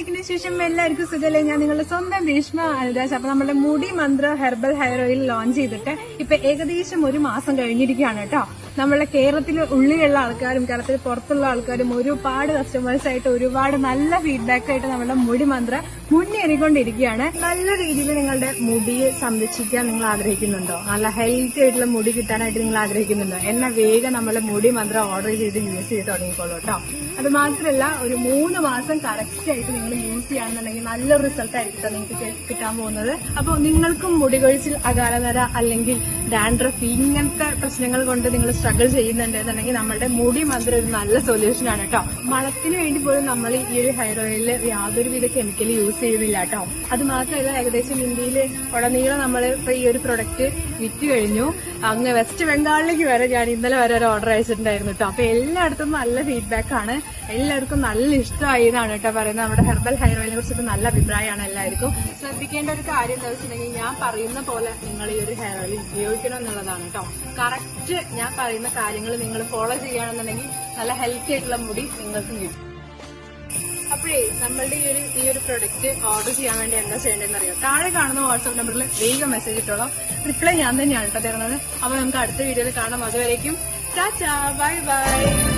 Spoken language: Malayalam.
എന്തൊക്കെയാണ് ശേഷം എല്ലാവർക്കും സുഖമല്ലേ ഞാൻ നിങ്ങളുടെ സ്വന്തം ഭീഷ്മ അനുരാജ് അപ്പൊ നമ്മുടെ Mudi Mantra herbal hair oil launch ചെയ്തിട്ട് ഇപ്പൊ ഏകദേശം ഒരു മാസം കഴിഞ്ഞിരിക്കുകയാണ് കേട്ടോ. നമ്മളെ കേരളത്തിൽ ഉള്ളിലുള്ള ആൾക്കാരും കേരളത്തിൽ പുറത്തുള്ള ആൾക്കാരും ഒരുപാട് കസ്റ്റമേഴ്സ് ആയിട്ട് ഒരുപാട് നല്ല ഫീഡ്ബാക്ക് ആയിട്ട് നമ്മുടെ മുടി മന്ത്ര മുന്നേറിക്കൊണ്ടിരിക്കുകയാണ്. നല്ല രീതിയിൽ നിങ്ങളുടെ മുടി സംരക്ഷിക്കാൻ നിങ്ങൾ ആഗ്രഹിക്കുന്നുണ്ടോ? നല്ല ഹെൽത്തി ആയിട്ടുള്ള മുടി കിട്ടാനായിട്ട് നിങ്ങൾ ആഗ്രഹിക്കുന്നുണ്ടോ? എന്നെ വേഗം നമ്മളെ മുടി മന്ത്ര ഓർഡർ ചെയ്ത് യൂസ് ചെയ്ത് തുടങ്ങിക്കോളൂ കേട്ടോ അത് മാത്രമല്ല ഒരു മൂന്ന് മാസം കറക്റ്റ് ആയിട്ട് നിങ്ങൾ യൂസ് ചെയ്യുകയാണെന്നുണ്ടെങ്കിൽ നല്ല റിസൾട്ട് ആയിരിക്കും നിങ്ങൾക്ക് കിട്ടാൻ പോകുന്നത്. അപ്പോൾ നിങ്ങൾക്കും മുടി കൊഴിച്ചിൽ അകാലനര അല്ലെങ്കിൽ ഡാൻഡ്രഫ് ഇങ്ങനത്തെ പ്രശ്നങ്ങൾ കൊണ്ട് നിങ്ങൾ സ്ട്രഗിൾ ചെയ്യുന്നുണ്ടെന്നുണ്ടെങ്കിൽ നമ്മുടെ മുടി മന്ത്രം ഒരു നല്ല സൊല്യൂഷൻ ആണ് കേട്ടോ മണത്തിന് വേണ്ടി പോലും നമ്മൾ ഈ ഒരു ഹെയർ ഓയിലിൽ യാതൊരുവിധ കെമിക്കൽ യൂസ് ചെയ്യുന്നില്ല കേട്ടോ അത് മാത്രമല്ല ഏകദേശം ഇന്ത്യയിൽ ഉടനീളം നമ്മൾ ഇപ്പൊ ഈ ഒരു പ്രൊഡക്റ്റ് വിറ്റ് കഴിഞ്ഞു. അങ്ങ് വെസ്റ്റ് ബംഗാളിലേക്ക് വരെ ഞാൻ ഇന്നലെ വരെ ഒരു ഓർഡർ അയച്ചിട്ടുണ്ടായിരുന്നു കേട്ടോ അപ്പൊ എല്ലായിടത്തും നല്ല ഫീഡ്ബാക്ക് ആണ്. എല്ലാവർക്കും നല്ല ഇഷ്ടമായി എന്നാണ് കേട്ടോ പറയുന്നത്. നമ്മുടെ ഹെർബൽ ഹെയർ ഓയിലിനെ കുറിച്ചിട്ട് നല്ല അഭിപ്രായമാണ് എല്ലാവർക്കും. ശ്രദ്ധിക്കേണ്ട ഒരു കാര്യം എന്താ വെച്ചിട്ടുണ്ടെങ്കിൽ ഞാൻ പറയുന്ന പോലെ നിങ്ങൾ ഈ ഒരു ഹെയർ ഓയിൽ ഉപയോഗിക്കണം എന്നുള്ളതാണ് കേട്ടോ കറക്റ്റ് ഞാൻ പറയുന്ന കാര്യങ്ങൾ നിങ്ങൾ ഫോളോ ചെയ്യുകയാണെന്നുണ്ടെങ്കിൽ നല്ല ഹെൽത്തി ആയിട്ടുള്ള മുടി നിങ്ങൾക്ക് കിട്ടും. അപ്പോഴേ നമ്മളുടെ ഈ ഒരു ഈ ഒരു പ്രൊഡക്റ്റ് ഓർഡർ ചെയ്യാൻ വേണ്ടി എന്താ ചെയ്യേണ്ടതെന്ന് അറിയാം? താഴെ കാണുന്ന വാട്സ്ആപ്പ് നമ്പറിൽ വേഗം മെസ്സേജ് ഇട്ടോളാം. റിപ്ലൈ ഞാൻ തന്നെയാണ് കേട്ടോ തരുന്നത്. അപ്പൊ നമുക്ക് അടുത്ത വീഡിയോയിൽ കാണാം. അതുവരേക്കും ബൈ ബൈ.